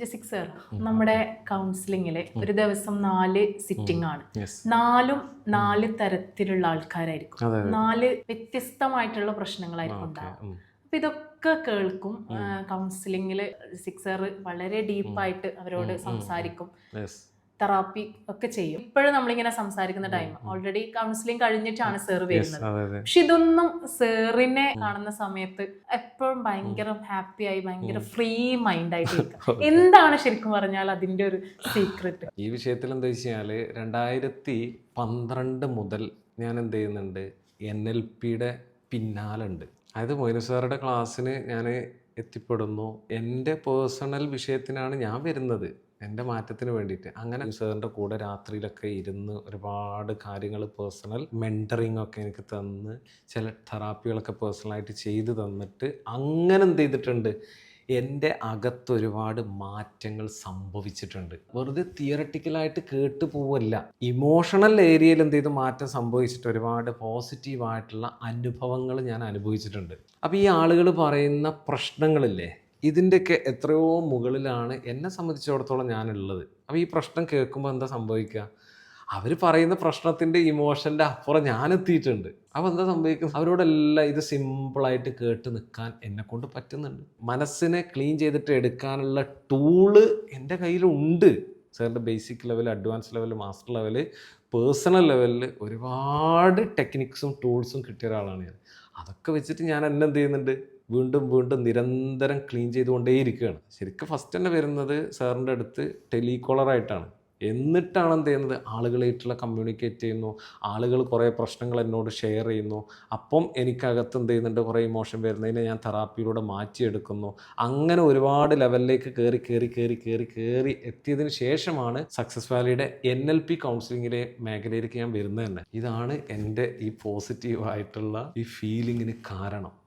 ജസിക് sir നമ്മുടെ കൗൺസിലിങ്ങിൽ ഒരു ദിവസം നാല് സിറ്റിംഗ് ആണ്. നാലും നാല് തരത്തിലുള്ള ആൾക്കാരായിരിക്കും. നാല് വ്യത്യസ്തമായിട്ടുള്ള പ്രശ്നങ്ങളായിരിക്കും അപ്പൊ ഇതൊക്കെ കേൾക്കും കൗൺസിലിങ്ങിൽ സിക്സർ വളരെ ഡീപ്പായിട്ട് അവരോട് സംസാരിക്കും. തെറാപ്പി ഒക്കെ ചെയ്യും. ഇപ്പോഴും നമ്മളിങ്ങനെ സംസാരിക്കുന്ന ടൈം ഓൾറെഡി കൗൺസിലിംഗ് കഴിഞ്ഞിട്ടാണ് സർ വരുന്നത് പക്ഷെ ഇതൊന്നും സാറിനെ കാണുന്ന സമയത്ത് എപ്പോഴും ഭയങ്കര ഹാപ്പി ആയി ഭയങ്കര ഫ്രീ മൈൻഡ് ആയിട്ട്. എന്താണ് ശരിക്കും പറഞ്ഞാൽ അതിന്റെ ഒരു സീക്രട്ട് ഈ വിഷയത്തിൽ എന്താ വെച്ചാൽ രണ്ടായിരത്തി പന്ത്രണ്ട് മുതൽ ഞാൻ എന്ത് ചെയ്യുന്നുണ്ട്? എൻ എൽ പിയുടെ പിന്നാലുണ്ട്. അതായത് മൊയിനു സാറുടെ ക്ലാസ്സിന് ഞാൻ എത്തിപ്പെടുന്നു. എന്റെ പേഴ്സണൽ വിഷയത്തിനാണ് ഞാൻ വരുന്നത്. എന്റെ മാറ്റത്തിന് വേണ്ടിയിട്ട്. അങ്ങനെ സാറിന്റെ കൂടെ രാത്രിയിലൊക്കെ ഇരുന്ന് ഒരുപാട് കാര്യങ്ങൾ പേഴ്സണൽ മെന്ററിങ് ഒക്കെ എനിക്ക് തന്ന് ചില തെറാപ്പികളൊക്കെ പേഴ്സണലായിട്ട് ചെയ്തു തന്നിട്ട് അങ്ങനെ എന്ത് ചെയ്തിട്ടുണ്ട്? എന്റെ അകത്ത് ഒരുപാട് മാറ്റങ്ങൾ സംഭവിച്ചിട്ടുണ്ട്. വെറുതെ തിയറട്ടിക്കലായിട്ട് കേട്ടു പോവല്ല. ഇമോഷണൽ ഏരിയയിൽ എന്ത് ചെയ്തു? മാറ്റം സംഭവിച്ചിട്ട് ഒരുപാട് പോസിറ്റീവായിട്ടുള്ള അനുഭവങ്ങൾ ഞാൻ അനുഭവിച്ചിട്ടുണ്ട്. അപ്പോൾ ഈ ആളുകൾ പറയുന്ന പ്രശ്നങ്ങളില്ലേ ഇതിന്റെയൊക്കെ എത്രയോ മുകളിലാണ് എന്നെ സംബന്ധിച്ചിടത്തോളം ഞാനുള്ളത്. അപ്പോൾ ഈ പ്രശ്നം കേൾക്കുമ്പോൾ എന്താ സംഭവിക്കുക? അവർ പറയുന്ന പ്രശ്നത്തിന്റെ ഇമോഷന്റെ അപ്പുറം ഞാൻ എത്തിയിട്ടുണ്ട് അപ്പോൾ എന്താ സംഭവിക്കും അവരോടെല്ലാം ഇത് സിമ്പിളായിട്ട് കേട്ട് നിൽക്കാൻ എന്നെ കൊണ്ട് പറ്റുന്നുണ്ട്. മനസ്സിനെ ക്ലീൻ ചെയ്തിട്ട് എടുക്കാനുള്ള ടൂൾ എന്റെ കയ്യിലുണ്ട്. സാറിന്റെ basic level advance level master level personal ലെവലിൽ ഒരുപാട് ടെക്നിക്സും ടൂൾസും കിട്ടിയ ഒരാളാണ് ഞാൻ. അതൊക്കെ വെച്ചിട്ട് ഞാൻ എന്നെ എന്ത് ചെയ്യുന്നുണ്ട്? വീണ്ടും വീണ്ടും നിരന്തരം ക്ലീൻ ചെയ്തുകൊണ്ടേയിരിക്കുകയാണ്. ശരിക്കും ഫസ്റ്റ് തന്നെ വരുന്നത് സാറിന്റെ അടുത്ത് ടെലികോളറായിട്ടാണ്. എന്നിട്ടാണ് എന്ത് ചെയ്യുന്നത്? ആളുകളായിട്ടുള്ള കമ്മ്യൂണിക്കേറ്റ് ചെയ്യുന്നു. ആളുകൾ കുറേ പ്രശ്നങ്ങൾ എന്നോട് ഷെയർ ചെയ്യുന്നു. അപ്പം എനിക്കകത്ത് എന്ത് ചെയ്യുന്നുണ്ട്? കുറേ ഇമോഷൻ വരുന്നതിനെ ഞാൻ തെറാപ്പിയിലൂടെ മാറ്റിയെടുക്കുന്നു. അങ്ങനെ ഒരുപാട് ലെവലിലേക്ക് കയറി കയറി കയറി കയറി കയറി എത്തിയതിന് ശേഷമാണ് സക്സസ് വാലിയുടെ എൻ എൽ പി കൗൺസിലിങ്ങിലെ മേഖലയിലേക്ക് ഞാൻ വരുന്നത് തന്നെ. ഇതാണ് എന്റെ ഈ പോസിറ്റീവ് ആയിട്ടുള്ള ഈ ഫീലിങ്ങിന് കാരണം.